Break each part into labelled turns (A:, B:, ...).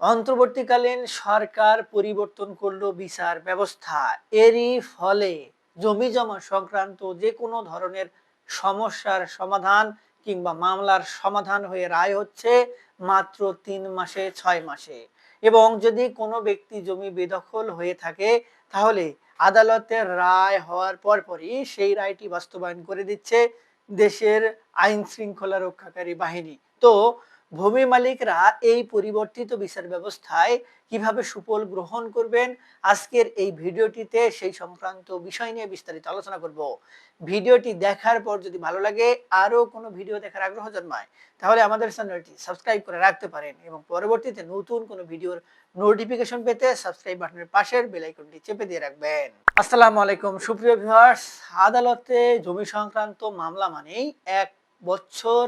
A: অন্তর্বর্তীকালীন সরকার পরিবর্তন করল বিচার ব্যবস্থা। এরই ফলে জমি জমা সংক্রান্ত যে কোনো ধরনের সমস্যার সমাধান কিংবা মামলার সমাধান হয়ে রায় হচ্ছে মাত্র তিন মাসে ছয় মাসে। এবং যদি কোনো ব্যক্তি জমি বেদখল হয়ে থাকে, তাহলে আদালতের রায় হওয়ার পরপরই সেই রায়টি বাস্তবায়ন করে দিচ্ছে দেশের আইন শৃঙ্খলা রক্ষাকারী বাহিনী। তো ভূমি মালিকরা এই পরিবর্তিত বিচার ব্যবস্থায় কীভাবে সুফল গ্রহণ করবেন, আজকের এই ভিডিওটিতে সেই সংক্রান্ত বিষয় নিয়ে বিস্তারিত আলোচনা করব। ভিডিওটি দেখার পর যদি ভালো লাগে আরও কোনো ভিডিও দেখার আগ্রহ জন্মায়, তাহলে আমাদের চ্যানেলটি সাবস্ক্রাইব করে রাখতে পারেন এবং পরবর্তীতে নতুন কোনো ভিডিওর নোটিফিকেশন পেতে সাবস্ক্রাইব বাটনের পাশের বেল আইকনটি চেপে দিয়ে রাখবেন। আসসালামু আলাইকুম, সুপ্রিয় ভিউয়ার্স। আদালতে জমি সংক্রান্ত মামলা মানেই এক বছর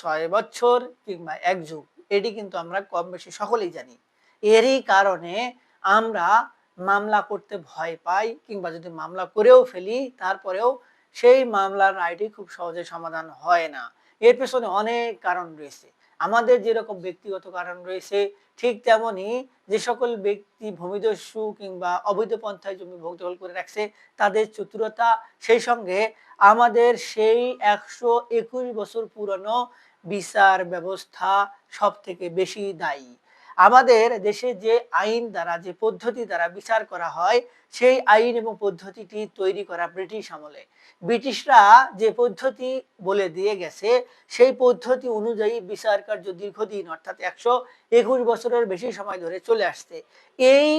A: ছয় বছর কিংবা এক যুগ, এটি কিন্তু আমরা কম বেশি সকলেই জানি। এরই কারণে আমরা মামলা করতে ভয় পাই কিংবা যদি মামলা করেও ফেলি, তারপরেও সেই মামলার রায়টি খুব সহজে সমাধান হয় না। এর পেছনে অনেক কারণ রয়েছে। আমাদের যেরকম ব্যক্তিগত কারণ রয়েছে, ঠিক তেমনি যে সকল ব্যক্তি ভূমিদস্যু কিংবা অবৈধ পন্থায় জমি ভোগদখল করে রাখছে, তাদের চতুরতা, সেই সঙ্গে আমাদের সেই একশো একুশ বছর পুরনো বিচার ব্যবস্থা সব থেকে বেশি দায়ী। আমাদের দেশে যে আইন দ্বারা, যে পদ্ধতি দ্বারা বিচার করা হয়, সেই আইন এবং পদ্ধতিটি তৈরি করা ব্রিটিশ আমলে। ব্রিটিশরা যে পদ্ধতি বলে দিয়ে গেছে, সেই পদ্ধতি অনুযায়ী বিচার কার্য দীর্ঘদিন, অর্থাৎ একশো একুশ বছরের বেশি সময় ধরে চলে আসছে। এই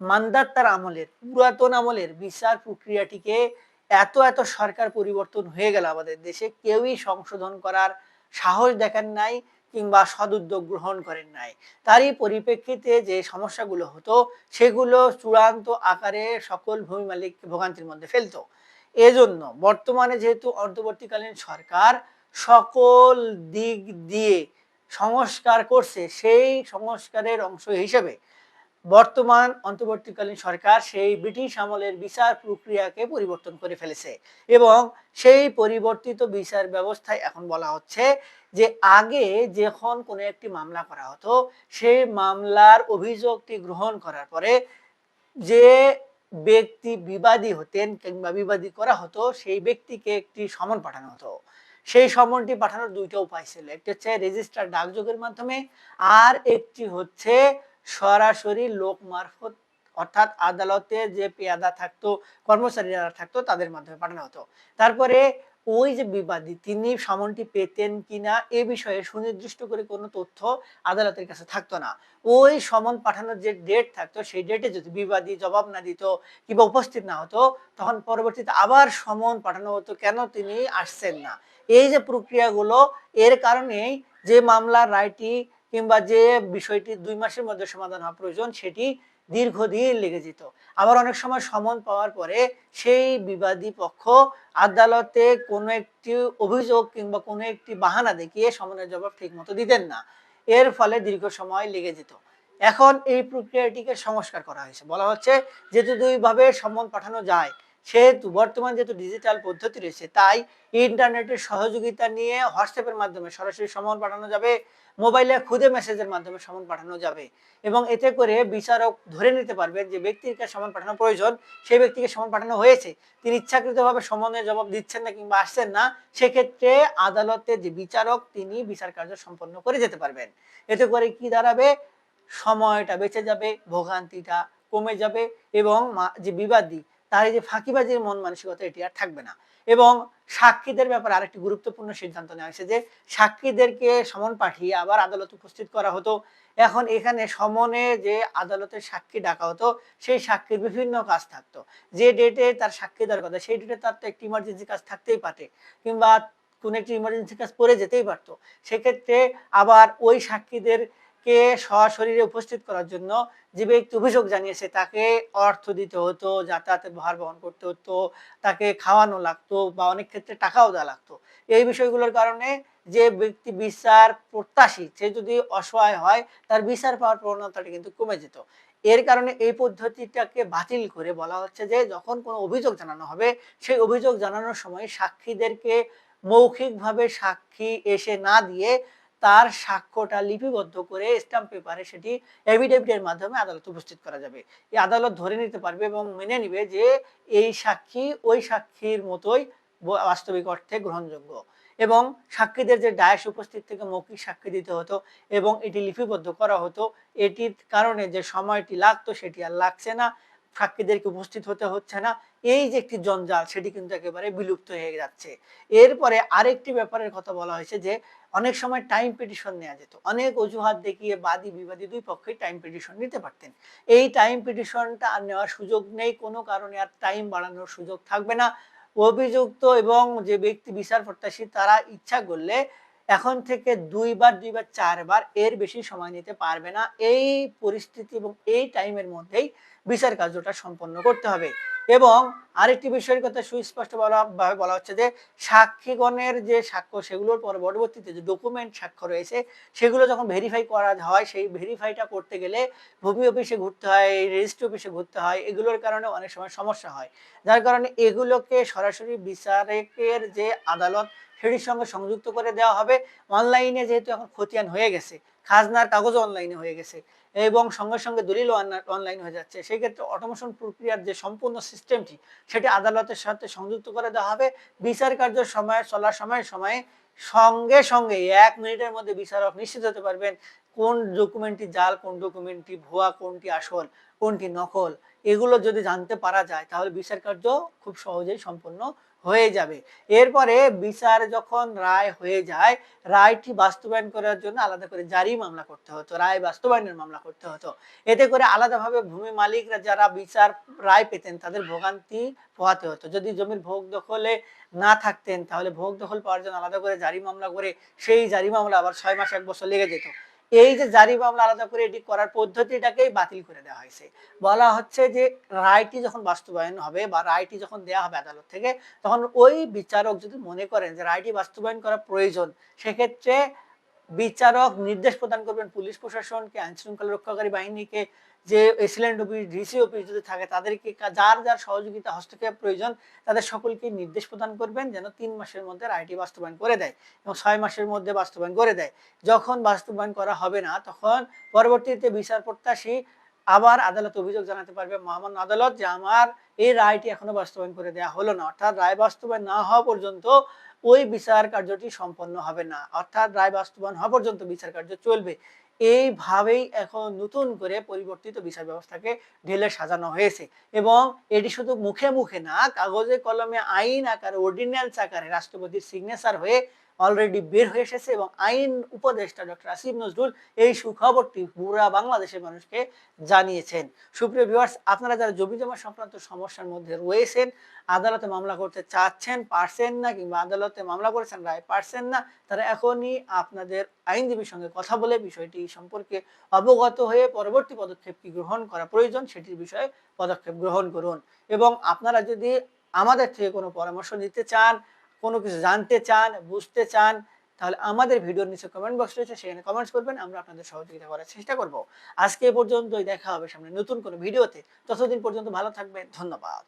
A: মান্দাত্তার আমলের, পুরাতন আমলের বিচার প্রক্রিয়াটিকে এত এত সরকার পরিবর্তন হয়ে গেল আমাদের দেশে, কেউই সংশোধন করার সাহস দেখান নাই কিংবা সদুদ্যোগ গ্রহণ করেন নাই। তারই পরিপ্রেক্ষিতে যে সমস্যাগুলো হতো, সেগুলো চূড়ান্ত আকারে সকল ভূমি মালিককে ভোগান্তির মধ্যে ফেলতো। এজন্য বর্তমানে যেহেতু অন্তর্বর্তীকালীন সরকার সকল দিক দিয়ে সংস্কার করছে, সেই সংস্কারের অংশ হিসেবে বর্তমান অন্তর্বর্তীকালীন সরকার সেই ব্রিটিশ আমলের বিচার প্রক্রিয়াকে পরিবর্তন করে ফেলেছে এবং সেই পরিবর্তিত বিচার ব্যবস্থায় এখন বলা হচ্ছে যে আগে যখন কোনো একটি মামলা করা হতো, সেই মামলার অভিযোগটি গ্রহণ করার পরে যে ব্যক্তি বিবাদী হতেন কিংবা বিবাদী করা হতো, সেই ব্যক্তিকে একটি সমন পাঠানো হতো। সেই সমনটি পাঠানোর দুইটা উপায় ছিল। একটি হচ্ছে রেজিস্টার ডাকযোগের মাধ্যমে আর একটি হচ্ছে সরাসরি লোক মারফত, অর্থাৎ আদালতে যে পেয়াদা থাকতো, কর্মচারীরা থাকতো, তাদের মাধ্যমে পাঠানো হতো। তারপরে ওই যে বিবাদী, তিনি সমনটি পেতেন কিনা, এ বিষয়ে সুনির্দিষ্ট করে কোনো তথ্য আদালতের কাছে থাকতো না। ওই সমন পাঠানোর যে ডেট থাকতো, সেই ডেটে যদি বিবাদী জবাব না দিত কিংবা উপস্থিত না হতো, তখন পরবর্তীতে আবার সমন পাঠানো হতো, কেন তিনি আসছেন না? এই যে প্রক্রিয়াগুলো, এর কারণেই যে মামলার রায়টি কিংবা যে বিষয়টি দুই মাসের মধ্যে সমাধান হওয়া প্রয়োজন, সেটি দীর্ঘদিন লেগে যেত। আবার অনেক সময় সমন পাওয়ার পরে সেই বিবাদী পক্ষ আদালতে কোনো একটি অভিযোগ কিংবা কোনো একটি বাহানা দেখিয়ে সমনের জবাব ঠিক মতো দিতেন না। এর ফলে দীর্ঘ সময় লেগে যেত। এখন এই প্রক্রিয়াটিকে সংস্কার করা হয়েছে। বলা হচ্ছে, যেহেতু দুইভাবে সমন পাঠানো যায়, সেহেতু বর্তমান যেহেতু ডিজিটাল পদ্ধতি রয়েছে, তাই ইন্টারনেটের সহযোগিতা নিয়ে হোয়াটসঅ্যাপের মাধ্যমে সরাসরি সমন পাঠানো যাবে। মোবাইলে খুদে মেসেজের মাধ্যমে সমন পাঠানো যাবে। এবং এতে করে বিচারক ধরে নিতে পারবেন যে ব্যক্তির কাছে সমন পাঠানো প্রয়োজন, সেই ব্যক্তিকে সমন পাঠানো হয়েছে। তিনি ইচ্ছাকৃতভাবে সমনের জবাব দিচ্ছেন না কিংবা আসছেন না, সেক্ষেত্রে আদালতে যে বিচারক, তিনি বিচার কার্য সম্পন্ন করে যেতে পারবেন। এতে করে কি দাঁড়াবে? সময়টা বেঁচে যাবে, ভোগান্তিটা কমে যাবে এবং যে বিবাদী তার এই যে ফাঁকিবাজির মন মানসিকতা এটি আর থাকবে না। এবং সাক্ষীদের ব্যাপারে আরেকটি গুরুত্বপূর্ণ সিদ্ধান্ত নেওয়া হয়েছে যে, সাক্ষীদেরকে সমন পাঠিয়ে আবার আদালত উপস্থিত করা হতো। এখন এখানে সমনে যে আদালতের সাক্ষী ডাকা হতো, সেই সাক্ষীর বিভিন্ন কাজ থাকতো। যে ডেটে তার সাক্ষী দেওয়ার কথা, সেই ডেটে তার তো একটি ইমার্জেন্সি কাজ থাকতেই পারে, কিংবা কোন একটি ইমার্জেন্সি কাজ পড়ে যেতেই পারতো। সেক্ষেত্রে আবার ওই সাক্ষীদের কে সশরীরে উপস্থিত করার জন্য যে ব্যক্তি অভিযোগ জানিয়েছে, তাকে অর্থ দিতে হতো যাতায়াতের ভার বহন করতে হতো, তাকে খাওয়ানো লাগতো বা অনেক ক্ষেত্রে টাকাও দেওয়া লাগতো। এই বিষয়গুলোর কারণে যে ব্যক্তি বিচার প্রত্যাশী, সে যদি অসহায় হয়, তার বিচার পাওয়ার প্রবণতাটা কিন্তু কমে যেত। এর কারণে এই পদ্ধতিটাকে বাতিল করে বলা হচ্ছে যে, যখন কোনো অভিযোগ জানানো হবে, সেই অভিযোগ জানানোর সময় সাক্ষীদেরকে মৌখিকভাবে সাক্ষী এসে না দিয়ে তার সাক্ষ্যটা লিপিবদ্ধ করে স্ট্যাম্প পেপারে সেটি এভিডেভিটের মাধ্যমে আদালত উপস্থিত করা যাবে। এই আদালত ধরে নিতে পারবে এবং মেনে নিবে যে এই সাক্ষী ওই সাক্ষীর মতোই বাস্তবিক অর্থে গ্রহণযোগ্য এবং সাক্ষীদের যে ডায়াস উপস্থিত থেকে মৌখিক সাক্ষী দিতে হতো এবং এটি লিপিবদ্ধ করা হতো, এটির কারণে যে সময়টি লাগতো সেটি আর লাগছে না সাক্ষীদেরকে উপস্থিত হতে হচ্ছে না এই যে একটি জঞ্জাল, সেটি কিন্তু একেবারে বিলুপ্ত হয়ে যাচ্ছে। এরপরে আরেকটি ব্যাপারের কথা বলা হয়েছে যে, অনেক সময় টাইম পিটিশন নেওয়া যেত। অনেক অজুহাত দেখিয়ে বাদী, বিবাদী দুই পক্ষই টাইম পিটিশন নিতে পারতেন। এই টাইম পিটিশনটা আর নেওয়ার সুযোগ নেই, কোনো কারণে আর টাইম বাড়ানোর সুযোগ থাকবে না। অভিযুক্ত এবং যে ব্যক্তি বিচার প্রত্যাশী, তারা ইচ্ছা করলে এখন থেকে দুইবার দুইবার, চারবার এর বেশি সময় নিতে পারবে না। এই পরিস্থিতি এবং এই টাইমের মধ্যেই বিচার কার্যটা সম্পন্ন করতে হবে। এবং আরেকটি বিষয়ের কথা সুস্পষ্ট বলা ভাবে বলা হচ্ছে যে, সাক্ষীগণের যে সাক্ষ্য সেগুলোর পর পরবর্তীতে যে ডকুমেন্ট সাক্ষ্য রয়েছে, সেগুলো যখন ভেরিফাই করা হয়, সেই ভেরিফাইটা করতে গেলে ভূমি অফিসে ঘুরতে হয় রেজিস্ট্রি অফিসে ঘুরতে হয়, এগুলোর কারণে অনেক সময় সমস্যা হয়। যার কারণে এগুলোকে সরাসরি বিচারকের যে আদালত সেটির সঙ্গে সংযুক্ত করে দেওয়া হবে। অনলাইনে যেহেতু এখন খতিয়ান হয়ে গেছে, খাজনার কাগজও অনলাইনে হয়ে গেছে এবং সঙ্গে সঙ্গে দলিল অনলাইন হয়ে যাচ্ছে। সেই ক্ষেত্রে অটোমেশন প্রক্রিয়ার যে সম্পূর্ণ সিস্টেমটি সেটি আদালতের সাথে সংযুক্ত করে দেওয়া হবে। বিচার কার্য সময়, চলার সময়, সময়ে সঙ্গে সঙ্গে এক মিনিটের মধ্যে বিচারক নিশ্চিত হতে পারবেন কোন ডকুমেন্টটি জাল, কোন ডকুমেন্টটি ভুয়া, কোনটি আসল, কোনটি নকল, এগুলো যদি জানতে পারা যায়, তাহলে বিচার কার্য খুব সহজেই সম্পন্ন হয়ে যাবে। এরপরে বিচার যখন রায় হয়ে যায়, রায়টি বাস্তবায়ন করার জন্য আলাদা করে জারি মামলা করতে হতো, রায় বাস্তবায়নের মামলা করতে হতো। এতে করে আলাদাভাবে ভূমি মালিকরা যারা বিচার রায় পেতেন তাদের ভোগান্তি পোহাতে হতো। যদি জমির ভোগ দখলে না থাকতেন, তাহলে ভোগ দখল পাওয়ার জন্য আলাদা করে জারি মামলা করে সেই জারি মামলা আবার ছয় মাস, এক বছর লেগে যেত। এই যে জারি মামলা আলাদা করে এটি করার পদ্ধতিটাকেই বাতিল করে দেওয়া হয়েছে। বলা হচ্ছে যে রায়টি যখন বাস্তবায়ন হবে বা রায়টি যখন দেওয়া হবে আদালত থেকে, তখন ওই বিচারক যদি মনে করেন যে রায়টি বাস্তবায়ন করা প্রয়োজন, সেক্ষেত্রে বিচারক নির্দেশ প্রদান করবেন পুলিশ প্রশাসনকে আইন শৃঙ্খলা রক্ষাকারী বাহিনীকে, যে এসিলেন্ট অফিস ডিসি অফিস যদি থাকে তাদেরকে যার যার সহযোগিতা হস্তক্ষেপ প্রয়োজন, তাদের সকলকে নির্দেশ প্রদান করবেন যেন তিন মাসের মধ্যে রায়টি বাস্তবায়ন করে দেয় এবং ছয় মাসের মধ্যে বাস্তবায়ন করে দেয়। যখন বাস্তবায়ন করা হবে না, তখন পরবর্তীতে বিচার প্রত্যাশী আবার আদালত অভিযোগ জানাতে পারবে, মহামান্য আদালত, যে আমার এই রায়টি এখনও বাস্তবায়ন করে দেওয়া হলো না। অর্থাৎ রায় বাস্তবায়ন না হওয়া পর্যন্ত ওই বিচার কার্যটি সম্পন্ন হবে না। অর্থাৎ রায় বাস্তবায়ন হওয়া পর্যন্ত বিচার কার্য চলবে। এইভাবেই এখন নতুন করে পরিবর্তিত বিচার ব্যবস্থাকে ঢেলে সাজানো হয়েছে এবং এটি শুধু মুখে মুখে না, কাগজে কলমে আইন আকারে, অর্ডিন্যান্স আকারে রাষ্ট্রপতির সিগনেচার হয়ে অলরেডি বের হয়ে এসেছে এবং আইন উপদেষ্টা ডক্টর আসিফ নজরুল এই সুখবরটি পুরা বাংলাদেশের মানুষকে জানিয়েছেন। সুপ্রিয় ভিউয়ার্স আপনারা যারা জমি জমা সংক্রান্ত সমস্যার মধ্যে রয়েছেন, আদালতে মামলা করতে চাচ্ছেন, পারছেন না কিংবা আদালতে মামলা করেছেন, রায় পারছেন না, তারা এখনই আপনাদের আইনজীবীর সঙ্গে কথা বলে বিষয়টি সম্পর্কে অবগত হয়ে পরবর্তী পদক্ষেপ কি গ্রহণ করা প্রয়োজন, সেটির বিষয়ে পদক্ষেপ গ্রহণ করুন। এবং আপনারা যদি আমাদের থেকে কোনো পরামর্শ নিতে চান কোনো কিছু জানতে চান, বুঝতে চান, তাহলে আমাদের ভিডিওর নিচে কমেন্ট বক্স রয়েছে, সেখানে কমেন্টস করবেন, আমরা আপনাদের সহযোগিতা করার চেষ্টা করব। আজকে এ পর্যন্তই, দেখা হবে সামনে নতুন কোনো ভিডিওতে। ততদিন পর্যন্ত ভালো থাকবেন, ধন্যবাদ।